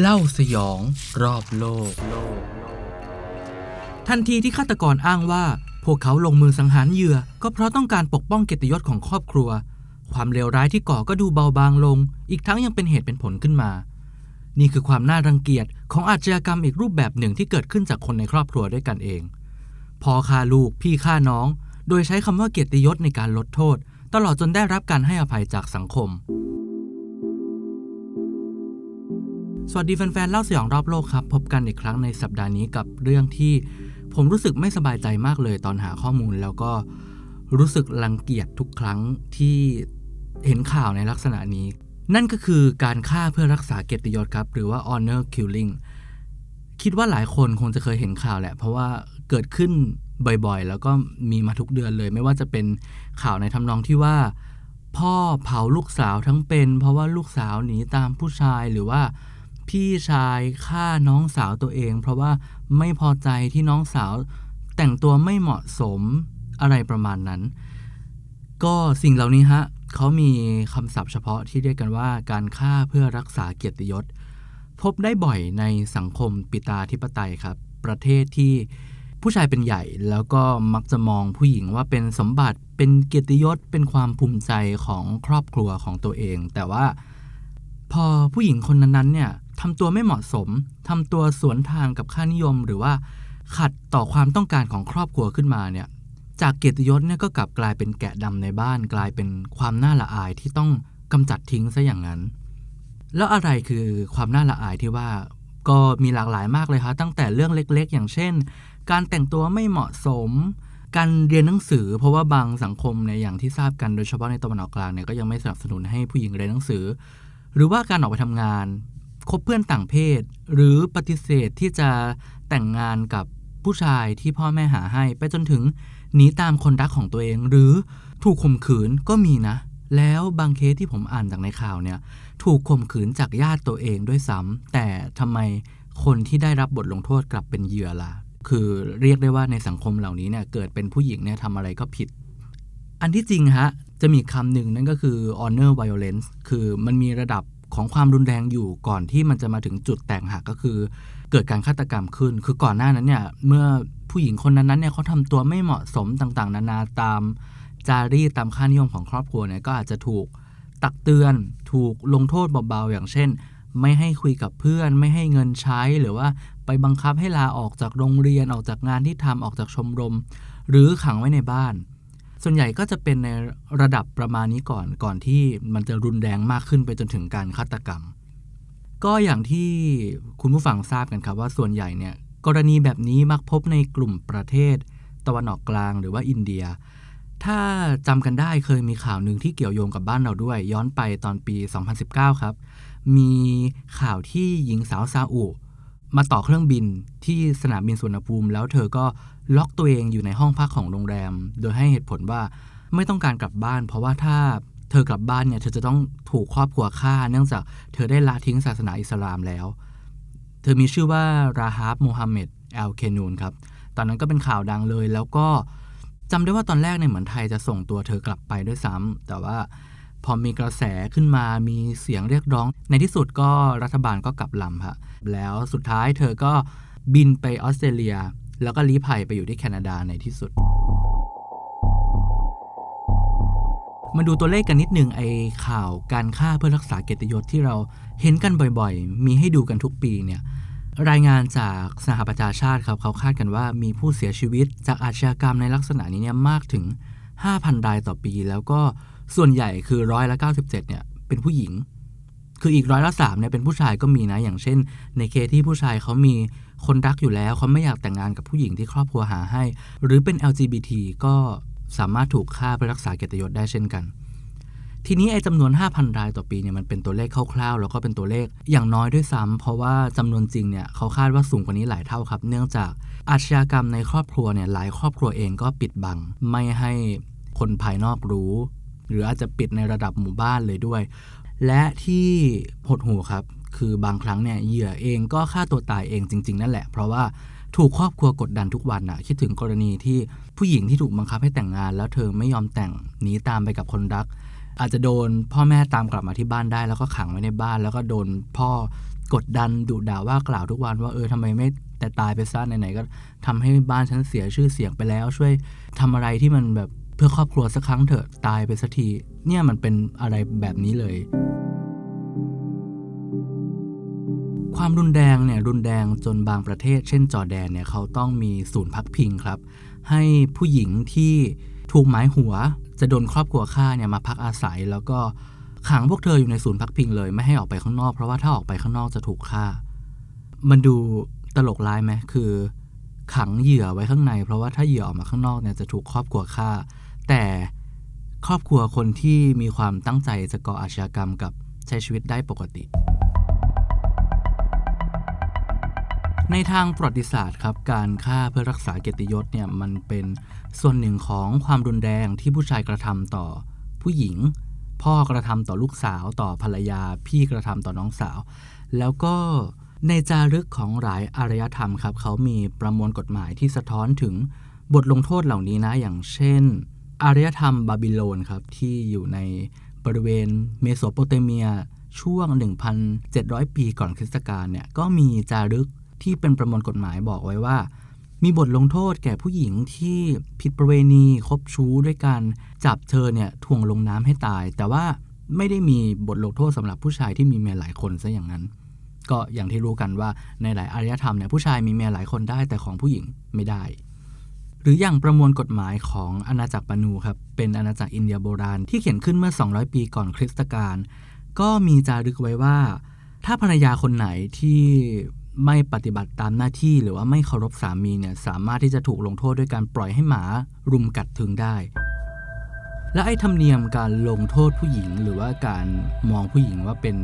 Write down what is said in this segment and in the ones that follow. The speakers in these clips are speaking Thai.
เล่าสยองรอบโลก ทันทีที่ฆาตกรอ้างว่า พวกเขาลงมือสังหารเหยื่อ ก็เพราะต้องการปกป้องเกียรติยศของครอบครัว ความเลวร้ายที่ก่อก็ดูเบาบางลง อีกทั้งยังเป็นเหตุเป็นผลขึ้นมา นี่คือความน่ารังเกียจของอาชญากรรมอีกรูปแบบหนึ่งที่เกิดขึ้นจากคนในครอบครัวด้วยกันเองพ่อฆ่าลูกพี่ฆ่าน้อง โดยใช้คำว่าเกียรติยศในการลดโทษ ตลอดจนได้รับการให้อภัยจากสังคม สวัสดีแฟนๆเล่าสยองรอบโลกครับ พบกันอีกครั้งในสัปดาห์นี้กับเรื่องที่ผมรู้สึกไม่สบายใจมากเลยตอนหาข้อมูล แล้วก็รู้สึกรังเกียจทุกครั้งที่เห็นข่าวในลักษณะนี้ นั่นก็คือการฆ่าเพื่อรักษาเกียรติยศครับ หรือว่า honor killing คิดว่าหลายคนคงจะเคยเห็นข่าวแหละ เพราะว่าเกิดขึ้นบ่อยๆ แล้วก็มีมาทุกเดือนเลย ไม่ว่าจะเป็นข่าวในทำนองที่ว่า พ่อเผาลูกสาวทั้งเป็น เพราะว่าลูกสาวหนีตามผู้ชายหรือว่า พี่ชายฆ่าน้องสาวตัวเอง เพราะว่าไม่พอใจที่น้องสาวแต่งตัวไม่เหมาะสมอะไรประมาณนั้น ก็สิ่งเหล่านี้ฮะเขามีคำศัพท์เฉพาะที่เรียกกันว่าการฆ่าเพื่อรักษาเกียรติยศ พบได้บ่อยในสังคมปิตาธิปไตยครับ ประเทศที่ผู้ชายเป็นใหญ่แล้วก็มักจะมองผู้หญิงว่าเป็นสมบัติเป็นเกียรติยศเป็นความภูมิใจของครอบครัวของตัวเอง แต่ว่าพอผู้หญิงคนนั้นๆเนี่ย ทำตัวไม่เหมาะสมทำตัวสวนทางกับค่านิยม หรือว่าขัดต่อความต้องการของครอบครัวขึ้นมาเนี่ยจากเกียรติยศเนี่ยก็กลับกลายเป็นแกะดำในบ้าน กลายเป็นความน่าละอายที่ต้องกำจัดทิ้งซะอย่างนั้น แล้วอะไรคือความน่าละอายที่ว่าก็มีหลากหลายมากเลยครับตั้งแต่เรื่องเล็กๆ อย่างเช่น การแต่งตัวไม่เหมาะสม การเรียนหนังสือ เพราะว่าบางสังคมเนี่ยอย่างที่ทราบกันโดยเฉพาะในตะวันออกกลางเนี่ยก็ยังไม่สนับสนุนให้ผู้หญิงเรียนหนังสือ หรือว่าการออกไปทำงาน คบเพื่อนต่างเพศ หรือปฏิเสธที่จะแต่งงานกับผู้ชายที่พ่อแม่หาให้ ไปจนถึงหนีตามคนรักของตัวเอง หรือถูกข่มขืนก็มีนะ แล้วบางเคสที่ผมอ่านจากในข่าวเนี่ย ถูกข่มขืนจากญาติตัวเองด้วยซ้ำแต่ทำไมคนที่ได้รับบทลงโทษกลับเป็นเหยื่อล่ะคือเรียกได้ว่าในสังคมเหล่านี้เนี่ยเกิดเป็นผู้หญิงเนี่ยทำอะไรก็ผิด อันที่จริงฮะ จะมีคำหนึ่งนั่นก็คือ honor violence คือมันมีระดับ ของความรุนแรงอยู่ก่อนที่มันจะมาถึงจุดแตกหักก็คือ เกิดการฆาตกรรมขึ้น คือก่อนหน้านั้นเนี่ยเมื่อผู้หญิงคนนั้นๆเนี่ยเขาทำตัวไม่เหมาะสมต่างๆ นานาตามจารีตตามค่านิยมของครอบครัวเนี่ยก็อาจจะถูกตักเตือน ถูกลงโทษเบาๆอย่างเช่น ไม่ให้คุยกับเพื่อน ไม่ให้เงินใช้หรือว่าไปบังคับให้ลาออกจากโรงเรียนออกจากงานที่ทำออกจากชมรม หรือขังไว้ในบ้าน ส่วนใหญ่ก็จะเป็นในระดับประมาณนี้ก่อนก่อนที่มันจะรุนแรงมากขึ้นไปจนถึงการฆาตกรรม ก็อย่างที่คุณผู้ฟังทราบกันครับว่าส่วนใหญ่เนี่ยกรณีแบบนี้มักพบในกลุ่มประเทศ ตะวันออกกลางหรือว่าอินเดีย ถ้าจำกันได้เคยมีข่าวหนึ่งที่เกี่ยวโยงกับบ้านเราด้วย ย้อนไปตอนปี 2019 ครับ มีข่าวที่หญิงสาวซาอุ มาต่อเครื่องบินที่สนามบินสุวรรณภูมิ แล้วเธอก็ล็อกตัวเองอยู่ในห้องพักของโรงแรม โดยให้เหตุผลว่าไม่ต้องการกลับบ้าน เพราะว่าถ้าเธอกลับบ้านเนี่ยเธอจะต้องถูกครอบครัวฆ่า เนื่องจากเธอได้ละทิ้งศาสนาอิสลามแล้ว เธอมีชื่อว่าราฮาบโมฮัมเหม็ดแอลเคนูนครับตอนนั้นก็เป็นข่าวดังเลย แล้วก็จำได้ว่าตอนแรกเนี่ยเหมือนไทยจะส่งตัวเธอกลับไปด้วยซ้ำแต่ว่าพอมีกระแสขึ้นมามีเสียงเรียกร้อง ในที่สุดก็รัฐบาลก็กลับลำฮะ แล้วสุดท้ายเธอก็บินไปออสเตรเลีย แล้วก็ลี้ภัยไปอยู่ที่แคนาดาในที่สุด มาดูตัวเลขกันนิดหนึ่งไอข่าวการฆ่าเพื่อรักษาเกียรติยศที่เราเห็นกันบ่อยๆ มีให้ดูกันทุกปีเนี่ยรายงานจากสหประชาชาติครับเขาคาดกันว่ามีผู้เสียชีวิตจากอาชญากรรมในลักษณะนี้เนี่ยมากถึง 5,000 รายต่อปี แล้วก็ส่วนใหญ่คือร้อยละ 97 เนี่ยเป็นผู้หญิง คืออีกร้อยละสามเนี่ยเป็นผู้ชายก็มีนะ อย่างเช่น ในเคที่ผู้ชายเขามีคนรักอยู่แล้วเขาไม่อยากแต่งงานกับผู้หญิงที่ครอบครัวหาให้ หรือเป็น LGBT ก็สามารถถูกฆ่าเพื่อรักษาเกียรติยศได้เช่นกัน ทีนี้ไอ้จำนวน 5,000 รายต่อปีเนี่ยมันเป็นตัวเลขคร่าวๆ แล้วก็เป็นตัวเลขอย่างน้อยด้วยซ้ำเพราะว่าจำนวนจริงเนี่ยเขาคาดว่าสูงกว่านี้หลายเท่าครับ เนื่องจากอาชญากรรมในครอบครัวเนี่ยหลายครอบครัวเองก็ปิดบัง ไม่ให้คนภายนอกรู้ หรืออาจจะปิดในระดับหมู่บ้านเลยด้วย และที่หดหูครับ คือบางครั้งเนี่ยเหยื่อเองก็ฆ่าตัวตายเองจริง ๆ นั่นแหละ เพราะว่าถูกครอบครัวกดดันทุกวันอะคิดถึงกรณีที่ผู้หญิงที่ถูกบังคับให้แต่งงาน แล้วเธอไม่ยอมแต่งหนีตามไปกับคนรัก อาจจะโดนพ่อแม่ตามกลับมาที่บ้านได้ แล้วก็ขังไว้ในบ้าน แล้วก็โดนพ่อกดดันดุด่าว่ากล่าวทุกวันว่าเออทำไมไม่แต่ตายไปซะไหนๆก็ทำให้บ้านฉันเสียชื่อเสียงไปแล้ว ช่วยทำอะไรที่มันแบบเพื่อครอบครัวสักครั้งเถอะตายไปสักที เนี่ยมันเป็นอะไรแบบนี้เลย ความรุนแรงเนี่ยรุนแรงจนบางประเทศ เช่นจอร์แดนเนี่ยเขาต้องมีศูนย์พักพิงครับ ให้ผู้หญิงที่ถูกหมายหัวจะโดนครอบครัวฆ่าเนี่ยมาพักอาศัย แล้วก็ขังพวกเธออยู่ในศูนย์พักพิงเลยไม่ให้ออกไปข้างนอกเพราะว่าถ้าออกไปข้างนอกจะถูกฆ่า มันดูตลกร้ายไหมคือ ขังเหยื่อไว้ข้างใน เพราะว่าถ้าเหยื่อออกมาข้างนอกเนี่ยจะถูกครอบครัวฆ่า แต่ ครอบครัวคนที่มีความตั้งใจจะก่ออาชญากรรมกับใช้ชีวิตได้ปกติ ในทางประวัติศาสตร์ครับการฆ่าเพื่อรักษาเกียรติยศเนี่ยมันเป็นส่วนหนึ่งของความรุนแรงที่ผู้ชายกระทำต่อผู้หญิง พ่อกระทำต่อลูกสาวต่อภรรยา พี่กระทำต่อน้องสาว แล้วก็ในจารึกของหลายอารยธรรมครับเขามีประมวลกฎหมายที่สะท้อนถึงบทลงโทษเหล่านี้นะอย่างเช่น อารยธรรมบาบิโลนครับที่อยู่ในบริเวณเมโสโปเตเมียช่วง 1,700 ปีก่อนคริสตกาลเนี่ยก็มีจารึกที่เป็นประมวลกฎหมายบอกไว้ว่า มีบทลงโทษแก่ผู้หญิงที่ผิดประเวณีคบชู้ด้วยการจับเธอเนี่ยถ่วงลงน้ำให้ตาย แต่ว่าไม่ได้มีบทลงโทษสำหรับผู้ชายที่มีเมียหลายคนซะอย่างนั้น ก็อย่างที่รู้กันว่าในหลายอารยธรรมเนี่ยผู้ชายมีเมียหลายคนได้แต่ของผู้หญิงไม่ได้ หรืออย่างประมวลกฎหมายของอาณาจักรปานูครับเป็นอาณาจักรอินเดียโบราณที่เขียนขึ้นเมื่อ 200 ปีก่อนคริสตกาลก็มีจารึกไว้ว่า ถ้าภรรยาคนไหนที่ไม่ปฏิบัติตามหน้าที่หรือว่าไม่เคารพสามีเนี่ยสามารถที่จะถูกลงโทษด้วยการปล่อยให้หมารุมกัดถึงได้ และไอ้ธรรมเนียมการลงโทษผู้หญิง หรือว่าการมองผู้หญิงว่าเป็น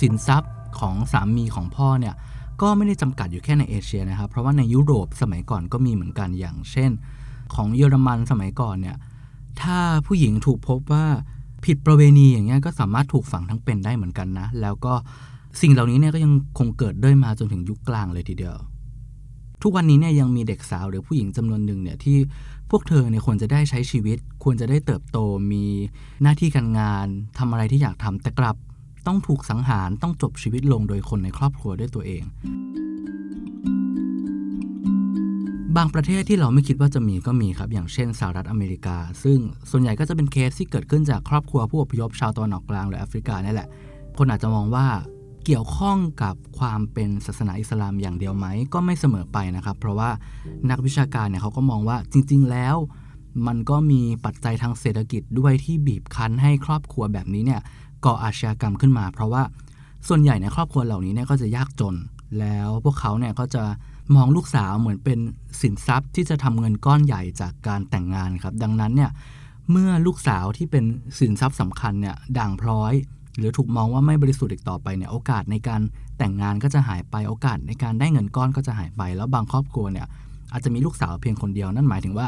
สินทรัพย์ของสามีของพ่อเนี่ย ก็ไม่ได้จำกัดอยู่แค่ในเอเชียนะครับ เพราะว่าในยุโรปสมัยก่อนก็มีเหมือนกันอย่างเช่น ของเยอรมันสมัยก่อนเนี่ยถ้าผู้หญิงถูกพบว่าผิดประเวณีอย่างเงี้ยก็สามารถถูกฝังทั้งเป็นได้เหมือนกันนะ แล้วก็สิ่งเหล่านี้เนี่ยก็ยังคงเกิดด้วยมาจนถึงยุคกลางเลยทีเดียว ทุกวันนี้เนี่ยยังมีเด็กสาวหรือผู้หญิงจำนวนหนึ่งเนี่ยที่พวกเธอเนี่ยควรจะได้ใช้ชีวิต ควรจะได้เติบโตมีหน้าที่การงานทำอะไรที่อยากทำแต่กลับ ต้องถูกสังหารต้องจบชีวิตลงโดยคนในครอบครัวด้วยตัวเอง บางประเทศที่เราไม่คิดว่าจะมีก็มีครับ อย่างเช่นสหรัฐอเมริกา ซึ่งส่วนใหญ่ก็จะเป็นเคสที่เกิดขึ้นจากครอบครัวผู้อพยพชาวตะวันออกกลางหรือแอฟริกานี่แหละ คนอาจจะมองว่าเกี่ยวข้องกับความเป็นศาสนาอิสลามอย่างเดียวไหมก็ไม่เสมอไปนะครับ เพราะว่านักวิชาการเนี่ยเขาก็มองว่าจริง ๆ แล้ว มันก็มีปัจจัยทางเศรษฐกิจด้วยที่บีบคั้นให้ครอบครัวแบบนี้เนี่ย ก่ออาชญากรรมขึ้นมา เพราะว่าส่วนใหญ่ในครอบครัวเหล่านี้เนี่ยก็จะยากจน แล้วพวกเขาเนี่ยก็จะมองลูกสาวเหมือนเป็นสินทรัพย์ที่จะทำเงินก้อนใหญ่จากการแต่งงานครับ ดังนั้นเนี่ยเมื่อลูกสาวที่เป็นสินทรัพย์สำคัญเนี่ยด่างพร้อย หรือถูกมองว่าไม่บริสุทธิ์อีกต่อไปเนี่ยโอกาสในการแต่งงานก็จะหายไปโอกาสในการได้เงินก้อนก็จะหายไป แล้วบางครอบครัวเนี่ยอาจจะมีลูกสาวเพียงคนเดียวนั่นหมายถึงว่า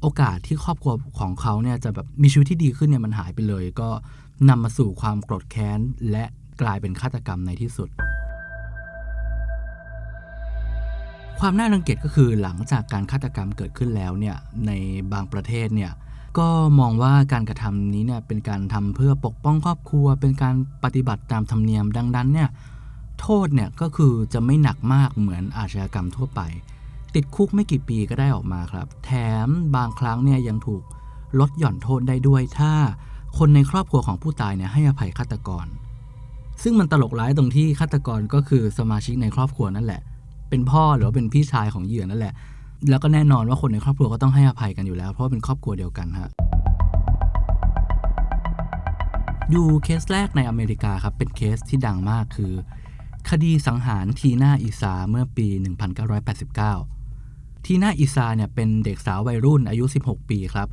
โอกาสที่ครอบครัวของเขาเนี่ยจะแบบมีชีวิตที่ดีขึ้นเนี่ยมันหายไปเลย ก็ นำมาสู่ความโกรธแค้น และกลายเป็นฆาตกรรมในที่สุด ความน่ารังเกียจก็คือหลังจากการฆาตกรรมเกิดขึ้นแล้วเนี่ยในบางประเทศเนี่ยก็มองว่าการกระทำนี้เนี่ยเป็นการทำเพื่อปกป้องครอบครัว เป็นการปฏิบัติตามธรรมเนียมดังนั้นเนี่ยโทษเนี่ยก็คือจะไม่หนักมากเหมือนอาชญากรรมทั่วไป ติดคุกไม่กี่ปีก็ได้ออกมาครับ แถมบางครั้งเนี่ยยังถูกลดหย่อนโทษได้ด้วยถ้า คนในครอบครัวของผู้ตายเนี่ยให้อภัยฆาตกร ซึ่งมันตลกร้ายตรงที่ฆาตกรก็คือสมาชิกในครอบครัวนั่นแหละ เป็นพ่อหรือว่าเป็นพี่ชายของเหยื่อนั่นแหละ แล้วก็แน่นอนว่าคนในครอบครัวก็ต้องให้อภัยกันอยู่แล้ว เพราะเป็นครอบครัวเดียวกันฮะดูเคสแรกในอเมริกาครับเป็นเคสที่ดังมากคือ คดีสังหารทีน่าอิซาเมื่อปี 1989 ทีน่าอิซาเนี่ยเป็นเด็กสาววัยรุ่นอายุ 16 ปีครับ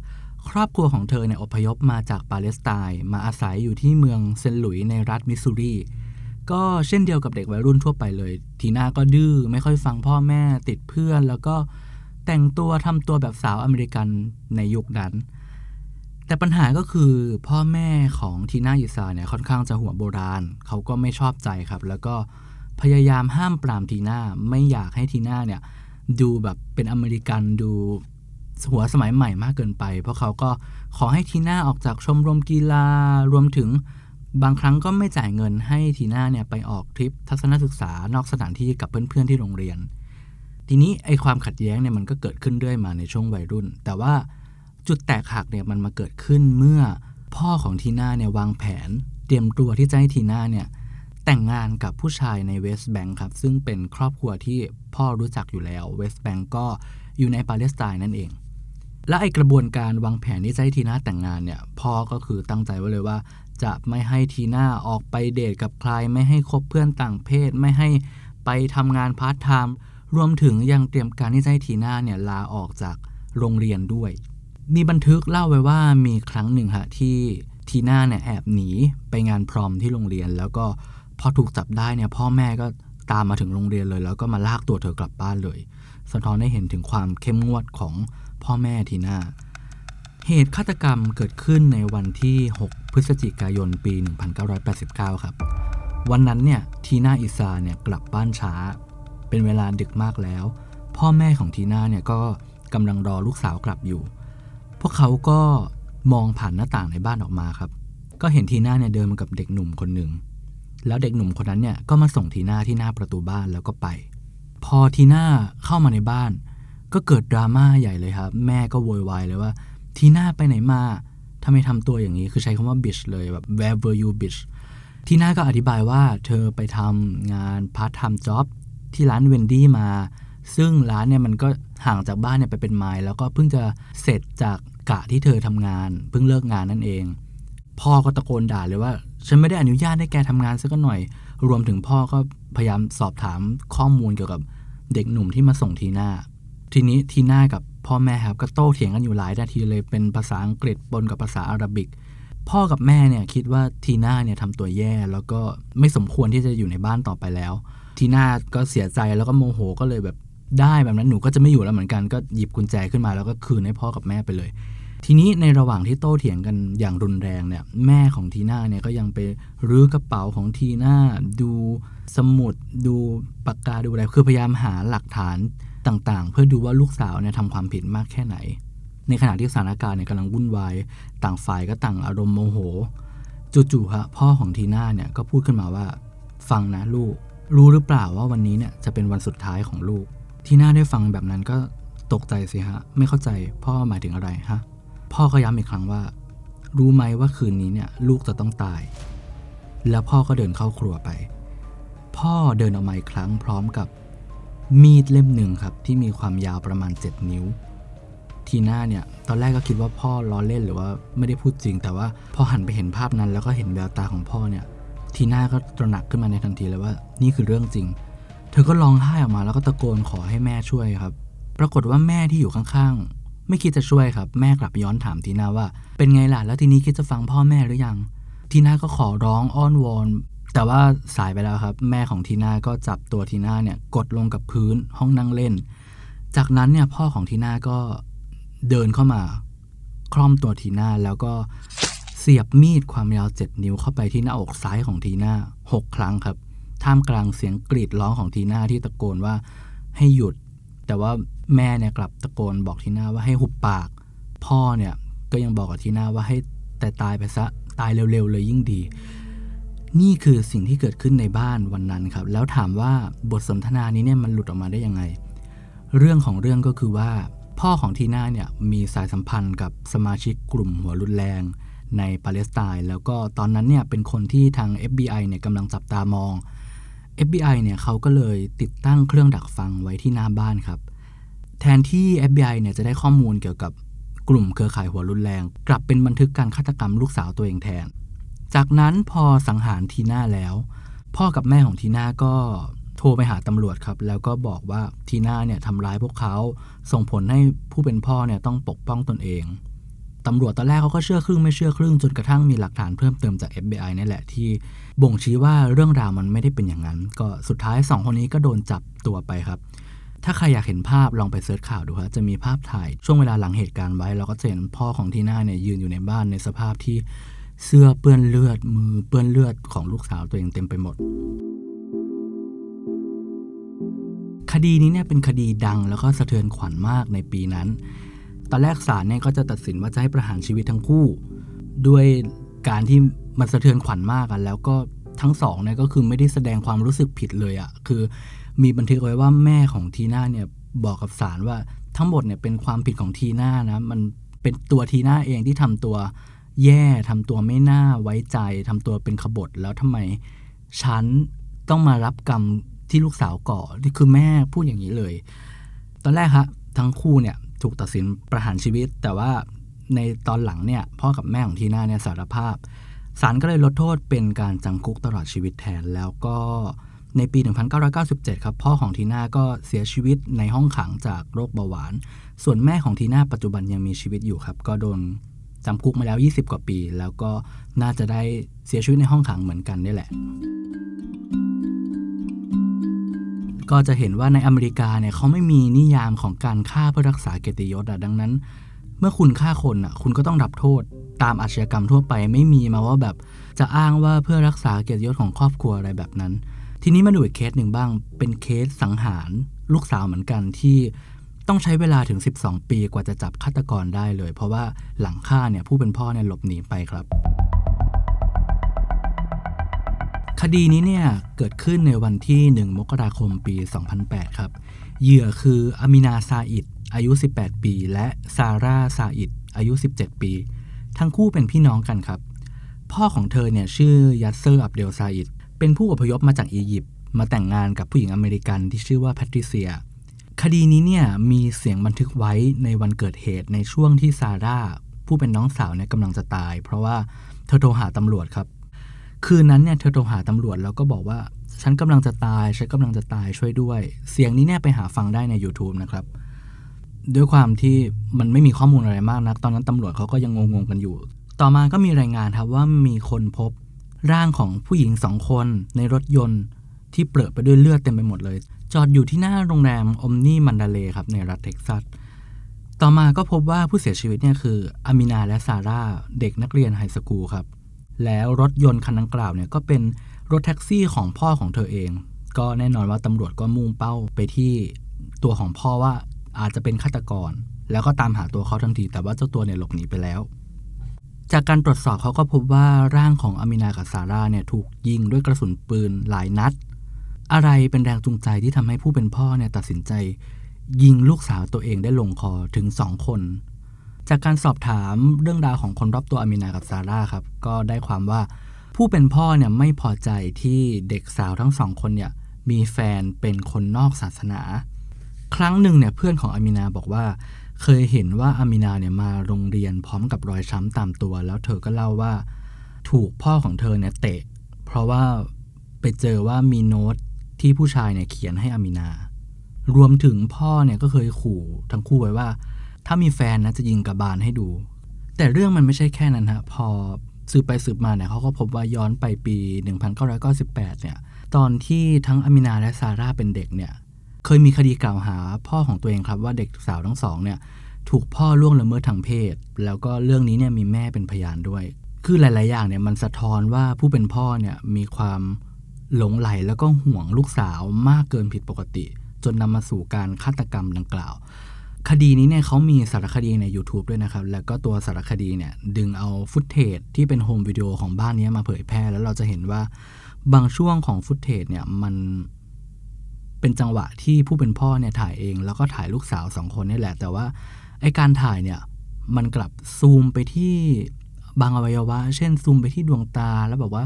ครอบครัวของเธอเนี่ยอพยพมาจากปาเลสไตน์มาอาศัยอยู่ที่เมืองเซนต์หลุยในรัฐมิสซูรีก็เช่นเดียวกับเด็กวัยรุ่นทั่วไปเลย ทีน่าก็ดื้อไม่ค่อยฟังพ่อแม่ติดเพื่อน แล้วก็แต่งตัวทำตัวแบบสาวอเมริกันในยุคนั้น แต่ปัญหาก็คือพ่อแม่ของทีน่าอิซาเนี่ยค่อนข้างจะหัวโบราณ เขาก็ไม่ชอบใจครับ แล้วก็พยายามห้ามปรามทีน่าไม่อยากให้ทีน่าเนี่ยดูแบบเป็นอเมริกันดู หัวสมัยใหม่มากเกินไป เพราะเขาก็ขอให้ทีน่าออกจากชมรมกีฬารวมถึงบางครั้งก็ไม่จ่ายเงินให้ทีน่าเนี่ยไปออกทริปทัศนศึกษานอกสถานที่กับเพื่อนๆที่โรงเรียน ทีนี้ไอความขัดแย้งเนี่ยมันก็เกิดขึ้นเรื่อยมาในช่วงวัยรุ่น แต่ว่าจุดแตกหักเนี่ยมันมาเกิดขึ้นเมื่อพ่อของทีน่าเนี่ยวางแผน เตรียมตัวที่จะให้ทีน่าเนี่ยแต่งงานกับผู้ชายในเวสต์แบงค์ครับ ซึ่งเป็นครอบครัวที่พ่อรู้จักอยู่แล้วเวสต์แบงค์ก็อยู่ในปาเลสไตน์นั่นเอง และไอกระบวนการวางแผนที่จะให้ทีน่าแต่งงานเนี่ยพ่อก็คือตั้งใจไว้เลยว่า จะไม่ให้ทีน่าออกไปเดทกับใคร ไม่ให้คบเพื่อนต่างเพศ ไม่ให้ไปทำงานพาร์ทไทม์รวมถึงยังเตรียมการที่จะให้ทีน่าเนี่ยลาออกจากโรงเรียนด้วย มีบันทึกเล่าไว้ว่ามีครั้งหนึ่งฮะที่ทีน่าเนี่ยแอบหนีไปงานพรอมที่โรงเรียน แล้วก็พอถูกจับได้เนี่ยพ่อแม่ก็ตามมาถึงโรงเรียนเลย แล้วก็มาลากตัวเธอกลับบ้านเลย สะท้อนให้เห็นถึงความเข้มงวดของ พ่อแม่ทีน่า เหตุฆาตกรรมเกิดขึ้นในวันที่ 6 พฤศจิกายนปี 1989 ครับ วันนั้นเนี่ยทีน่าอิซาเนี่ยกลับบ้านช้า เป็นเวลาดึกมากแล้ว พ่อแม่ของทีน่าเนี่ยก็กำลังรอลูกสาวกลับอยู่ พวกเขาก็มองผ่านหน้าต่างในบ้านออกมาครับ ก็เห็นทีน่าเนี่ยเดินมากับเด็กหนุ่มคนหนึ่ง แล้วเด็กหนุ่มคนนั้นเนี่ยก็มาส่งทีน่าที่หน้าประตูบ้านแล้วก็ไป พอทีน่าเข้ามาในบ้าน ก็เกิดดราม่าใหญ่เลยครับ แม่ก็โวยวายเลยว่า ทีน่าไปไหนมาทำไมทำตัวอย่างนี้ คือใช้คำว่า bitch เลยแบบ where were you bitch ทีน่าก็อธิบายว่าเธอไปทำงานพาร์ทไทม์จ็อบที่ร้านเวนดี้มา ซึ่งร้านเนี่ยมันก็ห่างจากบ้านเนี่ยไปเป็นไมล์แล้วก็เพิ่งจะเสร็จจากกะที่เธอทำงาน เพิ่งเลิกงานนั่นเอง พ่อก็ตะโกนด่าเลยว่า ฉันไม่ได้อนุญาตให้แกทำงานสักหน่อย รวมถึงพ่อก็พยายามสอบถามข้อมูลเกี่ยวกับเด็กหนุ่มที่มาส่งทีหน่า ทีนี้ทีน่ากับพ่อแม่ครับก็โต้เถียงกันอยู่หลายนาทีเลยเป็นภาษาอังกฤษปนกับภาษาอาหรับิก พ่อกับแม่เนี่ยคิดว่าทีน่าเนี่ยทำตัวแย่แล้วก็ไม่สมควรที่จะอยู่ในบ้านต่อไปแล้ว ทีน่าก็เสียใจแล้วก็โมโหก็เลยแบบได้แบบนั้นหนูก็จะไม่อยู่แล้วเหมือนกันก็หยิบกุญแจขึ้นมาแล้วก็คืนให้พ่อกับแม่ไปเลย ทีนี้ในระหว่างที่โต้เถียงกันอย่างรุนแรงเนี่ยแม่ของทีน่าเนี่ยก็ยังไปรื้อกระเป๋าของทีน่าดูสมุดดูปากกาดูอะไรคือพยายามหาหลักฐาน ต่างๆ เพื่อดูว่าลูกสาวเนี่ยทำความผิดมากแค่ไหน ในขณะที่สถานการณ์เนี่ยกำลังวุ่นวาย ต่างฝ่ายก็ต่างอารมณ์โมโห จู่ๆฮะพ่อของทีน่าเนี่ยก็พูดขึ้นมาว่า ฟังนะลูก รู้หรือเปล่าว่าวันนี้เนี่ยจะเป็นวันสุดท้ายของลูก ทีน่าได้ฟังแบบนั้นก็ตกใจสิฮะ ไม่เข้าใจพ่อหมายถึงอะไรฮะ พ่อก็ย้ำอีกครั้งว่า รู้ไหมว่าคืนนี้เนี่ยลูกจะต้องตาย แล้วพ่อก็เดินเข้าครัวไป พ่อเดินออกมาอีกครั้งพร้อมกับ มีดเล่มหนึ่งครับที่มีความยาวประมาณ 7 นิ้ว ทีน่าเนี่ยตอนแรกก็คิดว่าพ่อล้อเล่นหรือว่าไม่ได้พูดจริง แต่ว่าพอหันไปเห็นภาพนั้น แล้วก็เห็นแววตาของพ่อเนี่ย ทีน่าก็ตระหนักขึ้นมาในทันทีเลยว่า นี่คือเรื่องจริง เธอก็ร้องไห้ออกมาแล้วก็ตะโกนขอให้แม่ช่วยครับ ปรากฏว่าแม่ที่อยู่ข้างๆ ไม่คิดจะช่วยครับ แม่กลับย้อนถามทีน่าว่า เป็นไงล่ะแล้วทีนี้คิดจะฟังพ่อแม่หรือยังทีน่าก็ขอร้องอ้อนวอน แต่ว่าสายไปแล้วครับ แม่ของทีน่าก็จับตัวทีน่าเนี่ยกดลงกับพื้นห้องนั่งเล่น จากนั้นเนี่ยพ่อของทีน่าก็เดินเข้ามาคล่อมตัวทีน่าแล้วก็เสียบมีดความยาวเจ็ดนิ้วเข้าไปที่หน้าอกซ้ายของทีน่าหกครั้งครับ ท่ามกลางเสียงกรีดร้องของทีน่าที่ตะโกนว่าให้หยุด แต่ว่าแม่เนี่ยกลับตะโกนบอกทีน่าว่าให้หุบปาก พ่อเนี่ยก็ยังบอกกับทีน่าว่าให้แต่ตายไปซะตายเร็วๆเลยยิ่งดี นี่คือสิ่งที่เกิดขึ้นในบ้านวันนั้นครับ แล้วถามว่าบทสนทนานี้เนี่ยมันหลุดออกมาได้ยังไง เรื่องของเรื่องก็คือว่า พ่อของทีน่าเนี่ยมีสายสัมพันธ์กับสมาชิกกลุ่มหัวรุนแรงในปาเลสไตน์แล้วก็ตอนนั้นเนี่ยเป็นคนที่ทาง FBI เนี่ยกำลังจับตามอง FBI เนี่ยเขาก็เลยติดตั้งเครื่องดักฟังไว้ที่หน้าบ้านครับ แทนที่ FBI เนี่ยจะได้ข้อมูลเกี่ยวกับกลุ่มเครือข่ายหัวรุนแรง กลับเป็นบันทึกการฆาตกรรมลูกสาวตัวเองแทน จากนั้นพอสังหารทีน่าแล้ว พ่อกับแม่ของทีน่าก็โทรไปหาตำรวจครับ แล้วก็บอกว่าทีน่าเนี่ยทำร้ายพวกเขา ส่งผลให้ผู้เป็นพ่อเนี่ยต้องปกป้องตนเองตำรวจตอนแรกเขาก็เชื่อครึ่งไม่เชื่อครึ่งจนกระทั่งมีหลักฐานเพิ่มเติมจาก FBI นี่แหละที่บ่งชี้ว่าเรื่องราวมันไม่ได้เป็นอย่างนั้น ก็สุดท้ายสองคนนี้ก็โดนจับตัวไปครับ ถ้าใครอยากเห็นภาพลองไปเสิร์ชข่าวดูครับจะมีภาพถ่ายช่วงเวลาหลังเหตุการณ์ไว้เราก็จะเห็นพ่อของทีน่าเนี่ยยืนอยู่ในบ้านในสภาพที่ เสื้อเปื้อนเลือดมือเปื้อนเลือดของลูกสาวตัวเองเต็มไปหมด คดีนี้เนี่ยเป็นคดีดังแล้วก็สะเทือนขวัญมากในปีนั้น ตอนแรกศาลเนี่ยก็จะตัดสินว่าจะให้ประหารชีวิตทั้งคู่ ด้วยการที่มันสะเทือนขวัญมากอะแล้วก็ทั้งสองเนี่ยก็คือไม่ได้แสดงความรู้สึกผิดเลยอะคือมีบันทึกไว้ว่าแม่ของทีน่าเนี่ยบอกกับศาลว่าทั้งหมดเนี่ยเป็นความผิดของทีน่านะมันเป็นตัวทีน่าเองที่ทำตัว แย่ทำตัวไม่น่าไว้ใจทำตัวเป็นขบฏแล้วทำไม ฉันต้องมารับกรรมที่ลูกสาวก่อที่คือแม่พูดอย่างนี้เลย ตอนแรกฮะทั้งคู่เนี่ยถูกตัดสินประหารชีวิต แต่ว่าในตอนหลังเนี่ยพ่อกับแม่ของทีน่าเนี่ยสารภาพศาลก็เลยลดโทษเป็นการจำคุกตลอดชีวิตแทน แล้วก็ในปี 1997 ครับ พ่อของทีน่าก็เสียชีวิตในห้องขังจากโรคเบาหวาน ส่วนแม่ของทีน่าปัจจุบันยังมีชีวิตอยู่ครับ ก็โดน จำคุกมาแล้ว 20 กว่าปี แล้วก็น่าจะได้เสียชีวิตในห้องขังเหมือนกันนี่แหละ ก็จะเห็นว่าในอเมริกาเนี่ยเขาไม่มีนิยามของการฆ่าเพื่อรักษาเกียรติยศอะดังนั้น เมื่อคุณฆ่าคนอะคุณก็ต้องรับโทษตามอาชญากรรมทั่วไปไม่มีมาว่าแบบจะอ้างว่าเพื่อรักษาเกียรติยศของครอบครัวอะไรแบบนั้น ทีนี้มาดูอีกเคสหนึ่งบ้าง เป็นเคสสังหารลูกสาวเหมือนกันที่ ต้องใช้เวลาถึง 12 ปีกว่าจะจับฆาตกรได้เลย เพราะว่าหลังฆ่าเนี่ยผู้เป็นพ่อเนี่ยหลบหนีไปครับ คดีนี้เนี่ยเกิดขึ้นในวันที่ 1 มกราคมปี 2008 ครับเหยื่อคืออามินาซาอิดอายุ 18 ปี และซาร่าซาอิดอายุ 17 ปี ทั้งคู่เป็นพี่น้องกันครับ พ่อของเธอเนี่ยชื่อยัสเซอร์อับเดลซาอิดเป็นผู้อพยพมาจากอียิปต์มาแต่งงานกับผู้หญิงอเมริกันที่ชื่อว่าแพทริเซีย คดีนี้เนี่ยมีเสียงบันทึกไว้ในวันเกิดเหตุในช่วงที่ซาร่าผู้เป็นน้องสาวเนี่ยกำลังจะตาย เพราะว่าเธอโทรหาตำรวจครับ คืนนั้นเนี่ยเธอโทรหาตำรวจแล้วก็บอกว่าฉันกำลังจะตายฉันกำลังจะตายช่วยด้วย เสียงนี้เนี่ยไปหาฟังได้ใน YouTube นะครับ ด้วยความที่มันไม่มีข้อมูลอะไรมากนัก ตอนนั้นตำรวจเขาก็ยังงงๆกันอยู่ ต่อมาก็มีรายงานครับว่ามีคนพบร่างของผู้หญิงสองคนในรถยนต์ที่เปรอไปด้วยเลือดเต็มไปหมดเลย จอดอยู่ที่หน้าโรงแรมอมนี่มันดาเลครับในรัฐเท็กซัส ต่อมาก็พบว่าผู้เสียชีวิตเนี่ยคืออามินาและซาร่าเด็กนักเรียนไฮสคูลครับ แล้วรถยนต์คันดังกล่าวเนี่ยก็เป็นรถแท็กซี่ของพ่อของเธอเอง ก็แน่นอนว่าตำรวจก็มุ่งเป้าไปที่ตัวของพ่อว่าอาจจะเป็นฆาตกร แล้วก็ตามหาตัวเขาทันที แต่ว่าเจ้าตัวเนี่ยหลบหนีไปแล้ว จากการตรวจสอบเขาก็พบว่าร่างของอามินากับซาร่าเนี่ยถูกยิงด้วยกระสุนปืนหลายนัด อะไรเป็นแรงจูงใจที่ทำให้ผู้เป็นพ่อเนี่ยตัดสินใจ ยิงลูกสาวตัวเองได้ลงคอถึงสองคน จากการสอบถามเรื่องราวของคนรอบตัวอามินากับซาร่าครับ ก็ได้ความว่าผู้เป็นพ่อเนี่ยไม่พอใจที่เด็กสาวทั้งสองคนเนี่ยมีแฟนเป็นคนนอกศาสนา ครั้งหนึ่งเนี่ยเพื่อนของอามินาบอกว่า เคยเห็นว่าอามินาเนี่ยมาโรงเรียนพร้อมกับรอยช้ำตามตัว แล้วเธอก็เล่าว่า ถูกพ่อของเธอเนี่ยเตะ เพราะว่าไปเจอว่ามีโน้ต ที่ผู้ชายเนี่ยเขียนให้อามินา รวมถึงพ่อเนี่ยก็เคยขู่ทั้งคู่ไว้ว่า ถ้ามีแฟนนะจะยิงกระบาลให้ดู แต่เรื่องมันไม่ใช่แค่นั้นฮะพอสืบไปสืบมาเนี่ยเขาก็พบว่าย้อนไปปี 1998 เนี่ย ตอนที่ทั้งอามินาและซาร่าเป็นเด็กเนี่ย เคยมีคดีกล่าวหาพ่อของตัวเองครับว่าเด็กสาวทั้งสองเนี่ยถูกพ่อล่วงละเมิดทางเพศ แล้วก็เรื่องนี้เนี่ยมีแม่เป็นพยานด้วย คือหลาย ๆ อย่างเนี่ยมันสะท้อนว่าผู้เป็นพ่อเนี่ยมีความ หลงไหลแล้วก็ห่วงลูกสาวมากเกินผิดปกติ จนนำมาสู่การฆาตกรรมดังกล่าว คดีนี้เนี่ยเขามีสารคดีใน YouTube ด้วยนะครับ แล้วก็ตัวสารคดีเนี่ยดึงเอาฟุตเทจที่เป็นโฮมวิดีโอของบ้านนี้มาเผยแพร่ แล้วเราจะเห็นว่าบางช่วงของฟุตเทจเนี่ยมันเป็นจังหวะที่ผู้เป็นพ่อเนี่ยถ่ายเอง แล้วก็ถ่ายลูกสาวสองคนนี่แหละ แต่ว่าไอการถ่ายเนี่ยมันกลับซูมไปที่บางอวัยวะ เช่นซูมไปที่ดวงตาแล้วแบบว่า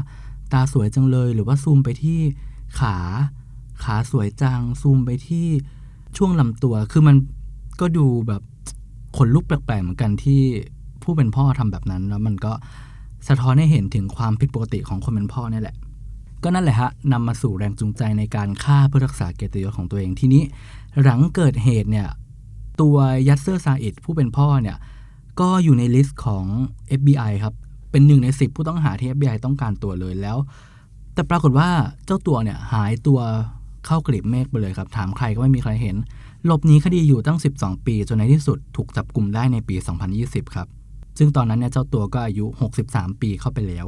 ตาสวยจังเลย หรือว่าซูมไปที่ขา ขาสวยจัง ซูมไปที่ช่วงลำตัว คือมันก็ดูแบบขนลุกแปลกๆเหมือนกันที่ผู้เป็นพ่อทำแบบนั้น แล้วมันก็สะท้อนให้เห็นถึงความผิดปกติของคนเป็นพ่อนี่แหละ ก็นั่นแหละฮะนำมาสู่แรงจูงใจในการฆ่าเพื่อรักษาเกียรติยศของตัวเองทีนี้ หลังเกิดเหตุเนี่ยตัวยัสเซอร์ซาอิดผู้เป็นพ่อเนี่ยก็อยู่ในลิสต์ของ FBI ครับ เป็นหนึ่งในสิบผู้ต้องหาที่ FBI ต้องการตัวเลยแล้ว แต่ปรากฏว่าเจ้าตัวเนี่ยหายตัวเข้ากลีบเมฆไปเลยครับ ถามใครก็ไม่มีใครเห็น หลบหนีคดีอยู่ตั้ง 12 ปี จนในที่สุดถูกจับกลุ่มได้ในปี 2020 ครับ ซึ่งตอนนั้นเนี่ยเจ้าตัวก็อายุ 63 ปีเข้าไปแล้ว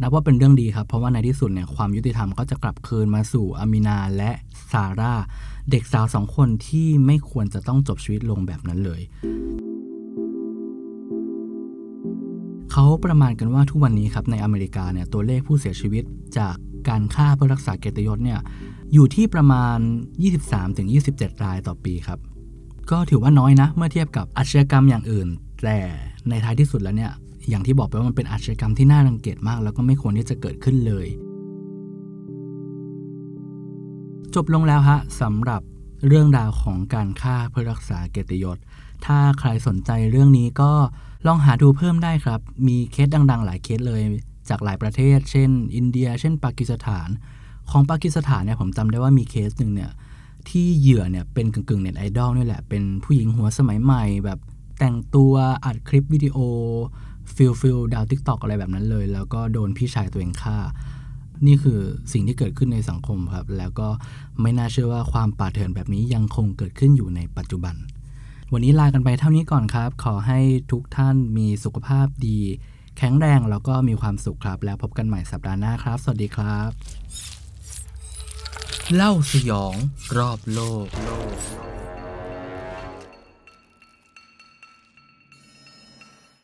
นับว่าเป็นเรื่องดีครับ เพราะว่าในที่สุดเนี่ยความยุติธรรมก็จะกลับคืนมาสู่อามินาและซาร่า เด็กสาวสองคนที่ไม่ควรจะต้องจบชีวิตลงแบบนั้นเลย เขาเขาประมาณกันว่าทุกวันนี้ครับในอเมริกาเนี่ยตัวเลขผู้เสียชีวิตจากการฆ่าเพื่อรักษาเกียรติยศเนี่ยอยู่ที่ประมาณ 23-27 รายต่อปีครับ ก็ถือว่าน้อยนะ เมื่อเทียบกับอาชญากรรมอย่างอื่น แต่ในท้ายที่สุดแล้วเนี่ยอย่างที่บอกไปว่ามันเป็นอาชญากรรมที่น่ารังเกียจมาก แล้วก็ไม่ควรที่จะเกิดขึ้นเลย จบลงแล้วฮะสำหรับเรื่องราวของการฆ่าเพื่อรักษาเกียรติยศ ถ้าใครสนใจเรื่องนี้ก็ ลองหาดูเพิ่มได้ครับ มีเคสดัง ๆ หลายเคสเลยจากหลายประเทศ เช่น อินเดีย เช่นปากีสถาน ของปากีสถานเนี่ยผมจำได้ว่ามีเคสหนึ่งเนี่ยที่เหยื่อเนี่ยเป็นกึ่งๆเน็ตไอดอลนี่แหละ เป็นผู้หญิงหัวสมัยใหม่ แบบแต่งตัวอัดคลิปวิดีโอฟิลฟิลดาวทิกตอกอะไรแบบนั้นเลย แล้วก็โดนพี่ชายตัวเองฆ่า นี่คือสิ่งที่เกิดขึ้นในสังคมครับ แล้วก็ไม่น่าเชื่อว่าความป่าเถื่อนแบบนี้ยังคงเกิดขึ้นอยู่ในปัจจุบัน วันนี้ลากันไปเท่านี้ก่อนครับ ขอให้ทุกท่านมีสุขภาพดี แข็งแรงแล้วก็มีความสุขครับ แล้วพบกันใหม่สัปดาห์หน้าครับ สวัสดีครับ เล่าสยองรอบโลก